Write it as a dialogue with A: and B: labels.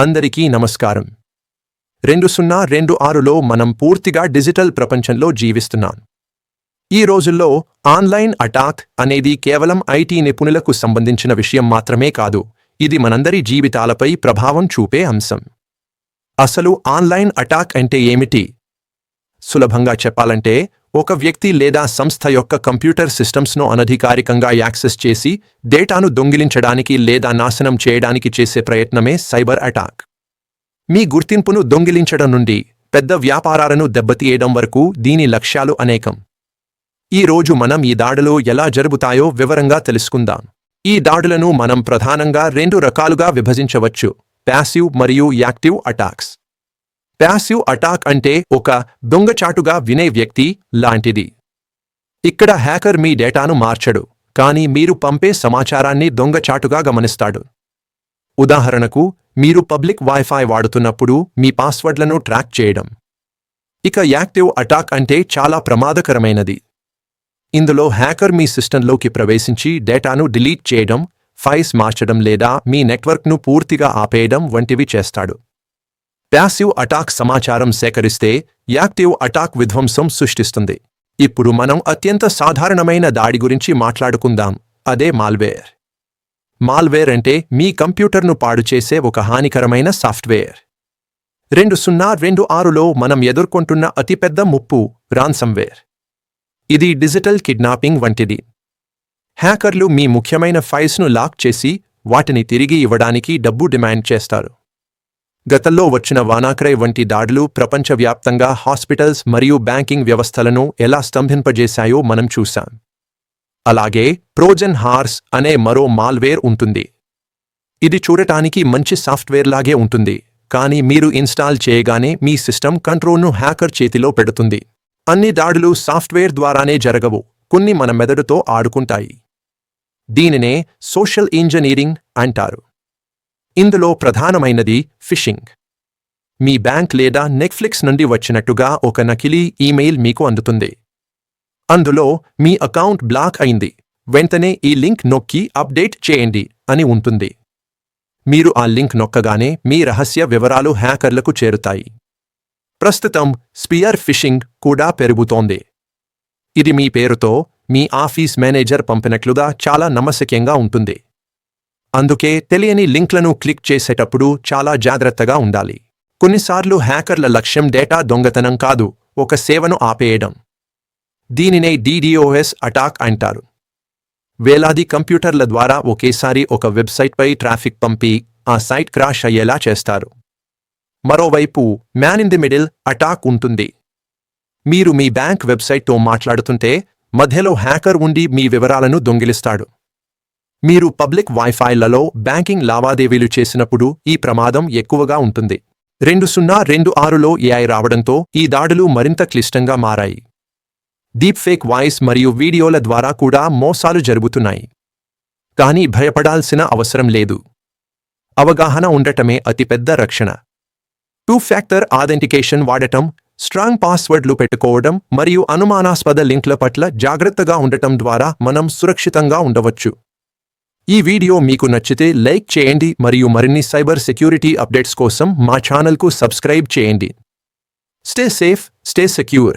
A: అందరికీ నమస్కారం. రెండు సున్నా రెండు ఆరులో మనం పూర్తిగా డిజిటల్ ప్రపంచంలో జీవిస్తున్నాం. ఈ రోజుల్లో ఆన్లైన్ అటాక్ అనేది కేవలం ఐటీ నిపుణులకు సంబంధించిన విషయం మాత్రమే కాదు ఇది మనందరి జీవితాలపై ప్రభావం చూపే అంశం. అసలు ఆన్లైన్ అటాక్ అంటే ఏమిటి? సులభంగా చెప్పాలంటే ఒక వ్యక్తి లేదా సంస్థ యొక్క కంప్యూటర్ సిస్టమ్స్ను అనధికారికంగా యాక్సెస్ చేసి డేటాను దొంగిలించడానికి లేదా నాశనం చేయడానికి చేసే ప్రయత్నమే సైబర్ అటాక్. మీ గుర్తింపును దొంగిలించడం నుండి పెద్ద వ్యాపారాలను దెబ్బతీయడం వరకు దీని లక్ష్యాలు అనేకం. ఈ రోజు మనం ఈ దాడులు ఎలా జరుగుతాయో వివరంగా తెలుసుకుందాం. ఈ దాడులను మనం ప్రధానంగా రెండు రకాలుగా విభజించవచ్చు ప్యాసివ్ మరియు యాక్టివ్ అటాక్స్. ప్యాసివ్ అటాక్ అంటే ఒక దొంగచాటుగా వినే వ్యక్తి లాంటిది. ఇక్కడ హ్యాకర్ మీ డేటాను మార్చడు కానీ మీరు పంపే సమాచారాన్ని దొంగచాటుగా గమనిస్తాడు. ఉదాహరణకు మీరు పబ్లిక్ వైఫై వాడుతున్నప్పుడు మీ పాస్వర్డ్లను ట్రాక్ చేయడం. ఇక యాక్టివ్ అటాక్ అంటే చాలా ప్రమాదకరమైనది. ఇందులో హ్యాకర్ మీ సిస్టంలోకి ప్రవేశించి డేటాను డిలీట్ చేయడం ఫైల్స్ మార్చడం లేదా మీ నెట్వర్క్ను పూర్తిగా ఆపేయడం వంటివి చేస్తాడు. ప్యాసివ్ అటాక్ సమాచారం సేకరిస్తే యాక్టివ్ అటాక్ విధ్వంసం సృష్టిస్తుంది. ఇప్పుడు మనం అత్యంత సాధారణమైన దాడి గురించి మాట్లాడుకుందాం. అదే మాల్వేర్. మాల్వేర్ అంటే మీ కంప్యూటర్ను పాడు చేసే ఒక హానికరమైన సాఫ్ట్వేర్. రెండు సున్నా రెండు ఆరులో మనం ఎదుర్కొంటున్న అతిపెద్ద ముప్పు రాన్సమ్వేర్. ఇది డిజిటల్ కిడ్నాపింగ్ వంటిది. హ్యాకర్లు మీ ముఖ్యమైన ఫైల్స్ను లాక్ చేసి వాటిని తిరిగి ఇవ్వడానికి డబ్బు డిమాండ్ చేస్తారు. గతంలో వచ్చిన వానాక్రై వంటి దాడులు ప్రపంచవ్యాప్తంగా హాస్పిటల్స్ మరియు బ్యాంకింగ్ వ్యవస్థలను ఎలా స్తంభింపజేశాయో మనం చూశాం. అలాగే ప్రోజెన్ హార్స్ అనే మరో మాల్వేర్ ఉంటుంది. ఇది చూడటానికి మంచి సాఫ్ట్వేర్ లాగే ఉంటుంది కానీ మీరు ఇన్స్టాల్ చేయగానే మీ సిస్టమ్ కంట్రోల్ను హ్యాకర్ చేతిలో పెడుతుంది. అన్ని దాడులు సాఫ్ట్వేర్ ద్వారానే జరగవు కొన్ని మన మెదడుతో ఆడుకుంటాయి. దీనినే సోషల్ ఇంజనీరింగ్ అంటారు. ఇందులో ప్రధానమైనది ఫిషింగ్. మీ బ్యాంక్ లేదా నెట్ఫ్లిక్స్ నుండి వచ్చినట్టుగా ఒక నకిలీ ఈమెయిల్ మీకు అందుతుంది. అందులో మీ అకౌంట్ బ్లాక్ అయింది. వెంటనే ఈ లింక్ నొక్కి అప్డేట్ చేయండి అని ఉంటుంది. మీరు ఆ లింక్ నొక్కగానే మీ రహస్య వివరాలు హ్యాకర్లకు చేరుతాయి. ప్రస్తుతం స్పియర్ ఫిషింగ్ కూడా పెరుగుతోంది. ఇది మీ పేరుతో మీ ఆఫీస్ మేనేజర్ పంపినట్లుగా చాలా నమ్మశక్యంగా ఉంటుంది. అందుకే తెలియని లింక్లను క్లిక్ చేసేటప్పుడు చాలా జాగ్రత్తగా ఉండాలి. కొన్నిసార్లు హ్యాకర్ల లక్ష్యం డేటా దొంగతనం కాదు ఒక సేవను ఆపేయడం. దీనినే డిడిఓఎస్ అటాక్ అంటారు. వేలాది కంప్యూటర్ల ద్వారా ఒకేసారి ఒక వెబ్సైట్పై ట్రాఫిక్ పంపి ఆ సైట్ క్రాష్ అయ్యేలా చేస్తారు. మరోవైపు man in the middle attack ఉంటుంది. మీరు మీ బ్యాంక్ వెబ్సైట్తో మాట్లాడుతుంటే మధ్యలో హ్యాకర్ ఉండి మీ వివరాలను దొంగిలిస్తాడు. మీరు పబ్లిక్ వైఫైలలో బ్యాంకింగ్ లావాదేవీలు చేసినప్పుడు ఈ ప్రమాదం ఎక్కువగా ఉంటుంది. రెండు సున్నా రెండు ఆరులో ఏఐ రావడంతో ఈ దాడులు మరింత క్లిష్టంగా మారాయి. డీప్ ఫేక్ వాయిస్ మరియు వీడియోల ద్వారా కూడా మోసాలు జరుగుతున్నాయి. కానీ భయపడాల్సిన అవసరం లేదు. అవగాహన ఉండటమే అతిపెద్ద రక్షణ. టూ ఫ్యాక్టర్ ఆథెంటికేషన్ వాడటం స్ట్రాంగ్ పాస్వర్డ్లు పెట్టుకోవడం మరియు అనుమానాస్పద లింక్ల పట్ల జాగ్రత్తగా ఉండటం ద్వారా మనం సురక్షితంగా ఉండవచ్చు. ఈ వీడియో మీకు నచ్చితే లైక్ చేయండి మరియు మరిన్ని సైబర్ సెక్యూరిటీ అప్డేట్స్ కోసం మా ఛానల్కు సబ్స్క్రైబ్ చేయండి. Stay safe stay secure.